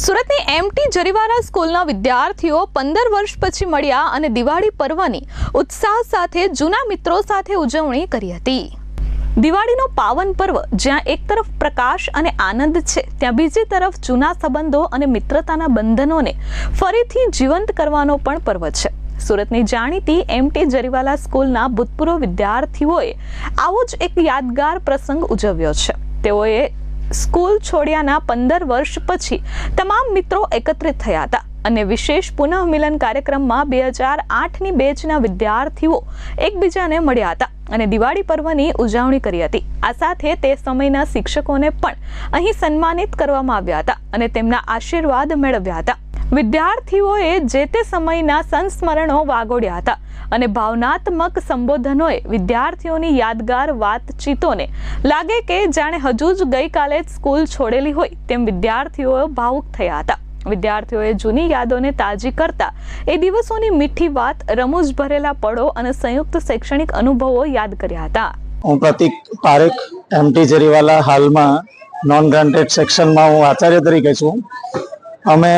સુરતની એમટી જરીવાલા સ્કૂલના વિદ્યાર્થીઓ પંદર વર્ષ પછી મળ્યા અને દિવાળી પર્વની ઉત્સાહ સાથે જૂના મિત્રો સાથે ઉજવણી કરી હતી. દિવાળીનો પાવન પર્વ જ્યાં એક તરફ પ્રકાશ અને આનંદ છે, ત્યાં બીજી તરફ જૂના સંબંધો અને મિત્રતાના બંધનોને ફરીથી જીવંત કરવાનો પણ પર્વ છે. સુરતની જાણીતી એમટી જરીવાલા સ્કૂલના ભૂતપૂર્વ વિદ્યાર્થીઓએ આવો જ એક યાદગાર પ્રસંગ ઉજવ્યો છે. તેઓએ સ્કૂલ છોડ્યાના પંદર વર્ષ પછી તમામ મિત્રો એકત્રિત થયા હતા અને વિશેષ પુનઃમિલન કાર્યક્રમમાં બે હજાર આઠની બેચના વિદ્યાર્થીઓ એકબીજાને મળ્યા હતા અને દિવાળી પર્વની ઉજવણી કરી હતી. આ સાથે તે સમયના શિક્ષકોને પણ અહીં સન્માનિત કરવામાં આવ્યા હતા અને તેમના આશીર્વાદ મેળવ્યા હતા. વિદ્યાર્થીઓએ જે તે સમયના સંસ્મરણો વાગોડ્યા હતા અને ભાવનાત્મક સંબોધનોએ વિદ્યાર્થીઓની યાદગાર વાતચીતોને લાગે કે જાણે હજુ જ ગઈકાલે જ સ્કૂલ છોડેલી હોય તેમ વિદ્યાર્થીઓ ભાવુક થયા હતા. વિદ્યાર્થીઓએ જૂની યાદોને તાજી કરતા એ દિવસોની મીઠી વાત, રમૂજ ભરેલા પળો અને સંયુક્ત શૈક્ષણિક અનુભવો યાદ કર્યા હતા. હું પ્રતિક પારેખ એમટી જરીવાલા હાલમાં નોન ગ્રાન્ટેડ સેક્શનમાં હું આચાર્ય તરીકે છું. અમે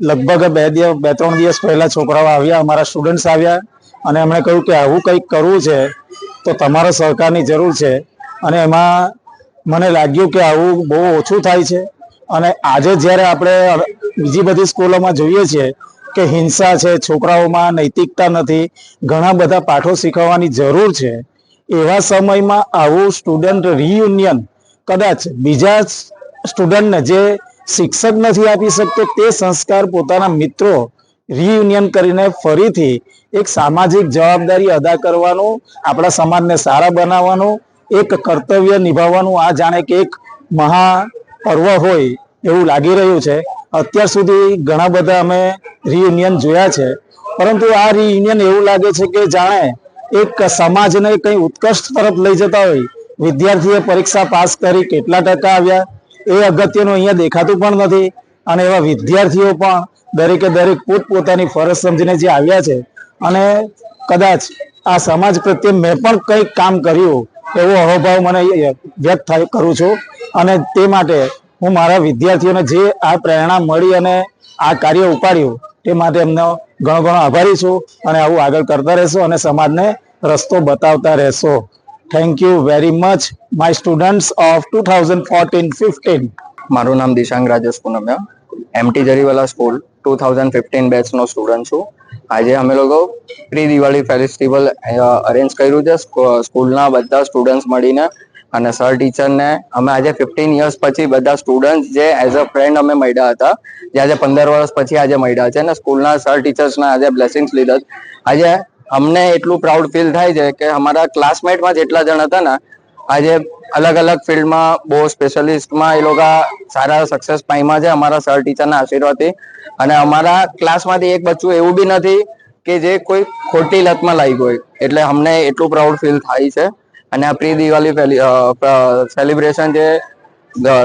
લગભગ બે દિવસ બે, ત્રણ દિવસ પહેલા છોકરાઓ આવ્યા, અમારા સ્ટુડન્ટ્સ આવ્યા અને એમણે કહ્યું કે આવું કંઈક કરવું છે તો તમારા સહકારની જરૂર છે. અને એમાં મને લાગ્યું કે આવું બહુ ઓછું થાય છે. અને આજે જ્યારે આપણે બીજી બધી સ્કૂલોમાં જોઈએ છીએ કે હિંસા છે, છોકરાઓમાં નૈતિકતા નથી, ઘણા બધા પાઠો શીખવવાની જરૂર છે, એવા સમયમાં આવું સ્ટુડન્ટ રિયુનિયન કદાચ બીજા સ્ટુડન્ટને જે શિક્ષક નથી આપી શકતો, તે સંસ્કાર પોતાના મિત્રો રિયુનિયન કરીને ફરીથી એક સામાજિક જવાબદારી અદા કરવાનું, આપણા સમાજને સારા બનાવવાનું, એક કર્તવ્ય નિભાવવાનું, આ જાણે કે એક મહા પર્વ હોય એવું લાગી રહ્યું છે. અત્યાર સુધી ઘણા બધા અમે રિયુનિયન જોયા છે. પરંતુ આ રિયુનિયન એવું લાગે છે કે જાણે એક સમાજને કંઈ ઉત્કર્ષ તરફ લઈ જતા હોય. વિદ્યાર્થીએ પરીક્ષા પાસ કરી કેટલા ટકા આવ્યા? એ અગત્યનું અહીંયા દેખાતું પણ નથી અને એવા વિદ્યાર્થીઓ પણ દરેકે દરેક પોતપોતાની ફરજ સમજીને જે આવ્યા છે અને કદાચ આ સમાજ પ્રત્યે મેં પણ કંઈક કામ કર્યું એવો અહોભાવ મને વ્યક્ત થાય કરું છું અને તે માટે હું મારા વિદ્યાર્થીઓને જે આ પ્રેરણા મળી અને આ કાર્ય ઉપાડ્યું તે માટે એમનો ઘણો ઘણો આભારી છું અને આવું આગળ કરતા રહેશો અને સમાજને રસ્તો બતાવતા રહેશો. Thank you very much my students of two thousand fourteen fifteen મારું નામ Dishang Rajesh Poonamia. M T Jariwala school two thousand fifteen બેચનો student છું. આજે અમે લોકો પ્રી દિવાળી ફેસ્ટિવલ અરેન્જ કર્યું છે. સ્કૂલના બધા સ્ટુડન્ટ્સ મળીને અને સર ટીચરને અમે આજે ફિફ્ટીન યર્સ પછી બધા સ્ટુડન્ટ જે એઝ અ ફ્રેન્ડ અમે મળ્યા હતા, જે આજે પંદર વર્ષ પછી આજે મળ્યા છે અને સ્કૂલના સર ટીચર્સના આજે બ્લેસિંગ્સ લીધા આજે અમને એટલું પ્રાઉડ ફીલ થાય છે કે અમારા ક્લાસમેટમાં જેટલા જણ હતા ને, આજે અલગ અલગ ફિલ્ડમાં બહુ સ્પેશિયલિસ્ટમાં એ લોકો સારા સક્સેસ પામ્યા છે અમારા સર ટીચરના આશીર્વાદથી. અને અમારા ક્લાસમાંથી એક બચ્ચું એવું બી નથી કે જે કોઈ ખોટી લતમાં લાગી હોય. એટલે અમને એટલું પ્રાઉડ ફીલ થાય છે. અને આ પ્રી દિવાળી સેલિબ્રેશન જે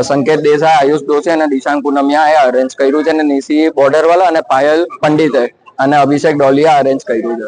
સંકેત દેસાઈ, આયુષ દોશી અને દિશાંગ પૂનમિયા એ અરેન્જ કર્યું છે. અને નિશી બોર્ડરવાલા અને પાયલ પંડિતે અને અભિષેક ડોલિયા અરેન્જ કર્યું છે.